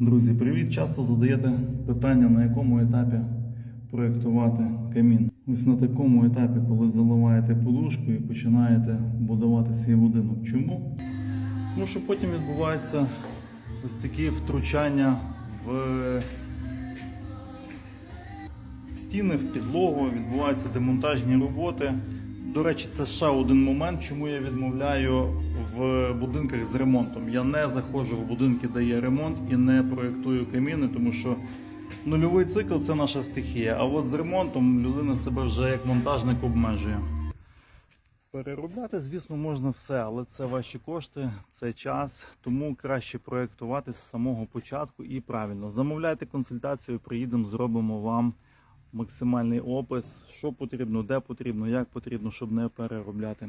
Друзі, привіт! Часто задаєте питання, на якому етапі проєктувати камін. Ось на такому етапі, коли заливаєте подушку і починаєте будувати свій будинок. Чому? Тому що потім відбуваються ось такі втручання в стіни, в підлогу, відбуваються демонтажні роботи. До речі, це ще один момент, чому я відмовляю в будинках з ремонтом. Я не заходжу в будинки, де є ремонт, і не проєктую каміни, тому що нульовий цикл це наша стихія. А от з ремонтом людина себе вже як монтажник обмежує. Переробляти, звісно, можна все, але це ваші кошти, це час, тому краще проєктувати з самого початку і правильно. Замовляйте консультацію, приїдемо, зробимо вам максимальний опис, що потрібно, де потрібно, як потрібно, щоб не переробляти.